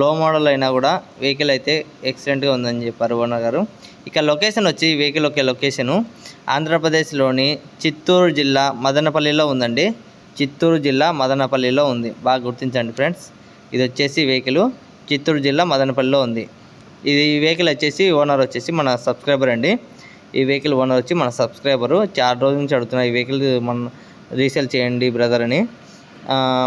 లో మోడల్ అయినా కూడా వెహికల్ అయితే ఎక్సలెంట్గా ఉందని చెప్పారు ఓనర్ గారు. ఇక లొకేషన్ వచ్చి వెహికల్ ఒకే లొకేషను ఆంధ్రప్రదేశ్లోని చిత్తూరు జిల్లా మదనపల్లిలో ఉందండి. చిత్తూరు జిల్లా మదనపల్లిలో ఉంది. బాగా గుర్తించండి ఫ్రెండ్స్. ఇది వచ్చేసి వెహికల్ చిత్తూరు జిల్లా మదనపల్లిలో ఉంది. ఇది ఈ వెహికల్ వచ్చేసి ఓనర్ వచ్చేసి మన సబ్స్క్రైబర్ అండి. ఈ వెహికల్ ఓనర్ వచ్చి మన సబ్స్క్రైబరు చాలా రోజుల నుంచి అడుగుతున్నా ఈ వెహికల్ మన రీసేల్ చేయండి బ్రదర్ అని.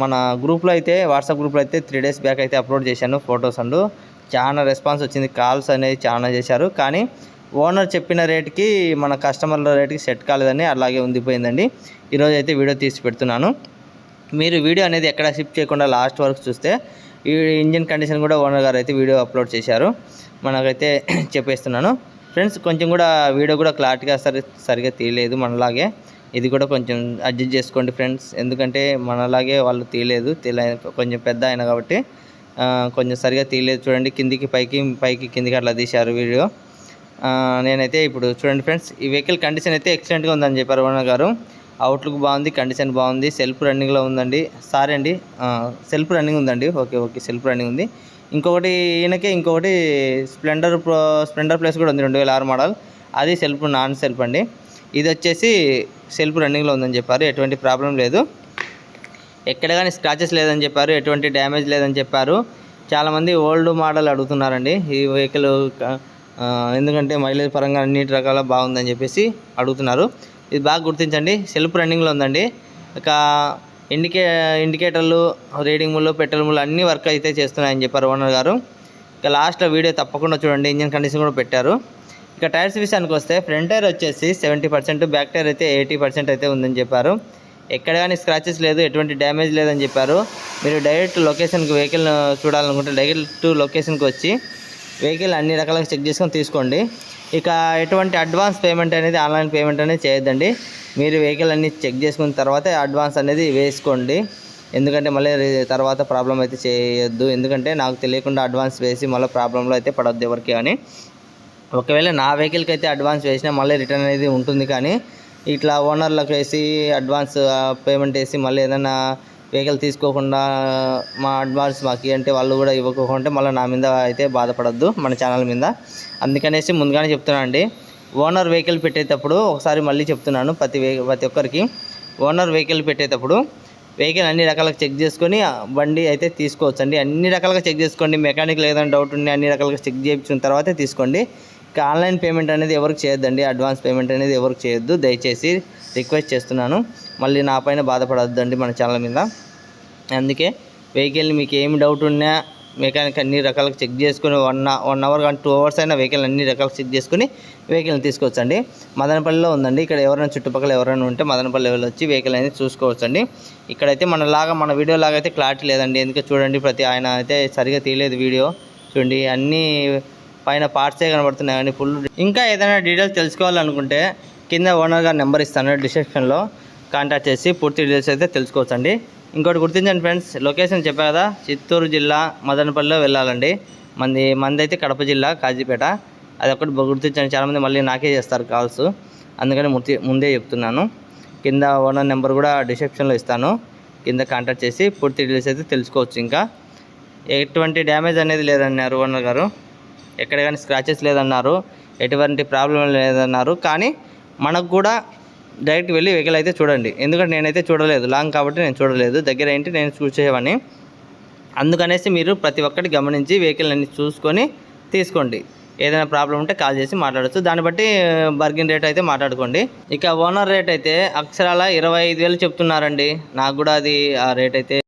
మన గ్రూప్లో అయితే వాట్సాప్ గ్రూప్లో అయితే త్రీ డేస్ బ్యాక్ అయితే అప్లోడ్ చేశాను ఫొటోస్ అండ్ చాలా రెస్పాన్స్ వచ్చింది. కాల్స్ అనేది చాలా చేశారు. కానీ ఓనర్ చెప్పిన రేట్కి మన కస్టమర్ల రేట్కి సెట్ కాలేదని అలాగే ఉండిపోయిందండి. ఈరోజు అయితే వీడియో తీసి పెడుతున్నాను. మీరు వీడియో అనేది ఎక్కడ షిఫ్ట్ చేయకుండా లాస్ట్ వరకు చూస్తే ఈ ఇంజిన్ కండిషన్ కూడా ఓనర్ గారు అయితే వీడియో అప్లోడ్ చేశారు. మనకైతే చెప్పేస్తున్నాను. ఫ్రెండ్స్ కొంచెం కూడా వీడియో కూడా క్లారిటీగా సరి సరిగా తీయలేదు మనలాగే. ఇది కూడా కొంచెం అడ్జస్ట్ చేసుకోండి ఫ్రెండ్స్. ఎందుకంటే మనలాగే వాళ్ళు తీయలేదు. తీలే కొంచెం పెద్ద ఆయన కాబట్టి కొంచెం సరిగా తీయలేదు. చూడండి కిందికి పైకి పైకి కిందికి అట్లా తీశారు వీడియో. నేనైతే ఇప్పుడు చూడండి ఫ్రెండ్స్ ఈ వెహికల్ కండిషన్ అయితే ఎక్సలెంట్గా ఉందని చెప్పారు ఓనర్ గారు. అవుట్లుక్ బాగుంది కండిషన్ బాగుంది సెల్ఫ్ రన్నింగ్లో ఉందండి. సారీ అండి సెల్ఫ్ రన్నింగ్ ఉందండి. ఓకే ఓకే సెల్ఫ్ రన్నింగ్ ఉంది. ఇంకొకటి ఈయనకే ఇంకొకటి స్ప్లెండర్ ప్రో స్ప్లెండర్ ప్లస్ కూడా ఉంది రెండు వేల ఆరు మోడల్ అది సెల్ఫ్ నాన్ సెల్ఫ్ అండి. ఇది వచ్చేసి సెల్ఫ్ రన్నింగ్లో ఉందని చెప్పారు. ఎటువంటి ప్రాబ్లం లేదు. ఎక్కడ కానీ స్క్రాచెస్ లేదని చెప్పారు. ఎటువంటి డ్యామేజ్ లేదని చెప్పారు. చాలామంది ఓల్డ్ మోడల్ అడుగుతున్నారండి. ఈ వెహికల్ ఎందుకంటే మైలేజ్ పరంగా అన్ని రకాల బాగుందని చెప్పేసి అడుగుతున్నారు. ఇది బాగా గుర్తించండి. సెల్ఫ్ రన్నింగ్లో ఉందండి. ఇక ఇండికే ఇండికేటర్లు రీడింగ్ ముళ్ళు పెట్రోల్ ముళ్ళు అన్ని వర్క్ అయితే చేస్తున్నాయని చెప్పారు ఓనర్ గారు. ఇక లాస్ట్లో వీడియో తప్పకుండా చూడండి. ఇంజన్ కండిషన్ కూడా పెట్టారు. ఇక టైర్స్ విషయానికి వస్తే ఫ్రంట్ టైర్ వచ్చేసి సెవెంటీ పర్సెంట్ బ్యాక్ టైర్ అయితే ఎయిటీ పర్సెంట్ అయితే ఉందని చెప్పారు. ఎక్కడ కానీ స్క్రాచెస్ లేదు ఎటువంటి డ్యామేజ్ లేదని చెప్పారు. మీరు డైరెక్ట్ లొకేషన్కి వెహికల్ చూడాలనుకుంటే డైరెక్ట్ లొకేషన్కి వచ్చి వెహికల్ అన్ని రకాలుగా చెక్ చేసుకొని తీసుకోండి. ఇక ఎటువంటి అడ్వాన్స్ పేమెంట్ అనేది ఆన్లైన్ పేమెంట్ అనేది చేయొద్దండి. మీరు వెహికల్ అన్ని చెక్ చేసుకున్న తర్వాత అడ్వాన్స్ అనేది వేసుకోండి. ఎందుకంటే మళ్ళీ తర్వాత ప్రాబ్లం అయితే చేయొద్దు. ఎందుకంటే నాకు తెలియకుండా అడ్వాన్స్ వేసి మళ్ళీ ప్రాబ్లంలో అయితే పడవద్దు ఎవరికి కానీ. ఒకవేళ నా వెహికల్కి అయితే అడ్వాన్స్ వేసినా మళ్ళీ రిటర్న్ అనేది ఉంటుంది కానీ ఇట్లా ఓనర్లకు వేసి అడ్వాన్స్ పేమెంట్ వేసి మళ్ళీ ఏదైనా వెహికల్ తీసుకోకుండా మా అడ్వాన్స్ మాకు అంటే వాళ్ళు కూడా ఇవ్వకుండా మళ్ళీ నా మీద అయితే బాధపడద్దు మన ఛానల్ మీద. అందుకనేసి ముందుగానే చెప్తున్నాను అండి ఓనర్ వెహికల్ పెట్టేటప్పుడు ఒకసారి మళ్ళీ చెప్తున్నాను ప్రతి ప్రతి ఒక్కరికి. ఓనర్ వెహికల్ పెట్టేటప్పుడు వెహికల్ అన్ని రకాలుగా చెక్ చేసుకొని బండి అయితే తీసుకోవచ్చు అండి అన్ని రకాలుగా చెక్ చేసుకోండి. మెకానిక్ ఏదైనా డౌట్ ఉండి అన్ని రకాలుగా చెక్ చేయించిన తర్వాతే తీసుకోండి. ఆన్లైన్ పేమెంట్ అనేది ఎవరికి చేయొద్దండి అడ్వాన్స్ పేమెంట్ అనేది ఎవరికి చేయొద్దు. దయచేసి రిక్వెస్ట్ చేస్తున్నాను. మళ్ళీ నా పైన బాధపడొద్దండి మన ఛానల్ మీద. అందుకే వెహికల్ మీకు ఏమి డౌట్ ఉన్నా మెకానిక్ అన్ని రకాలుగా చెక్ చేసుకుని వన్ వన్ అవర్ కానీ టూ అవర్స్ అయినా వెహికల్ అన్ని రకాలుగా చెక్ చేసుకుని వెహికల్ని తీసుకోవచ్చండి మదనపల్లిలో ఉందండి. ఇక్కడ ఎవరైనా చుట్టుపక్కల ఎవరైనా ఉంటే మదనపల్లి వెళ్ళి వచ్చి వెహికల్ అనేది చూసుకోవచ్చండి. ఇక్కడైతే మన లాగా మన వీడియో లాగా అయితే క్లారిటీ లేదండి. ఎందుకంటే చూడండి ప్రతి ఆయన అయితే సరిగా తీయలేదు వీడియో. చూడండి అన్నీ పైన పార్ట్సే కనబడుతున్నాయి కానీ ఫుల్ ఇంకా ఏదైనా డీటెయిల్స్ తెలుసుకోవాలనుకుంటే కింద ఓనర్ గారి నెంబర్ ఇస్తాను డిస్క్రిప్షన్లో కాంటాక్ట్ చేసి పూర్తి డీటెయిల్స్ అయితే తెలుసుకోవచ్చండి. ఇంకోటి గుర్తించండి ఫ్రెండ్స్ లొకేషన్ చెప్పా కదా చిత్తూరు జిల్లా మదనపల్లిలో వెళ్ళాలండి. మంది మంది అయితే కడప జిల్లా కాజీపేట. అది ఒకటి గుర్తించండి. చాలామంది మళ్ళీ నాకే చేస్తారు కాల్స్ అందుకని ముందే ముందే చెప్తున్నాను. కింద ఓనర్ నెంబర్ కూడా డిస్క్రిప్షన్లో ఇస్తాను. కింద కాంటాక్ట్ చేసి పూర్తి డీటెయిల్స్ అయితే తెలుసుకోవచ్చు ఇంకా. ఎటువంటి డ్యామేజ్ అనేది లేదన్నారు ఓనర్ గారు. ఎక్కడ కానీ స్క్రాచెస్ లేదన్నారు. ఎటువంటి ప్రాబ్లం లేదన్నారు. కానీ మనకు కూడా డైరెక్ట్ వెళ్ళి వెహికల్ అయితే చూడండి. ఎందుకంటే నేనైతే చూడలేదు. లాంగ్ కాబట్టి నేను చూడలేదు. దగ్గర ఏంటి? నేను చూసేవాడిని అందుకనేసి మీరు ప్రతి ఒక్కటి గమనించి వెహికల్ అన్ని చూసుకొని తీసుకోండి. ఏదైనా ప్రాబ్లం ఉంటే కాల్ చేసి మాట్లాడచ్చు. దాన్ని బట్టి uh, బర్గిన్ రేట్ అయితే మాట్లాడుకోండి. ఇక ఓనర్ రేట్ అయితే అక్షరాల ఇరవై ఐదు వేలు చెప్తున్నారండి. నాకు కూడా అది ఆ రేట్ అయితే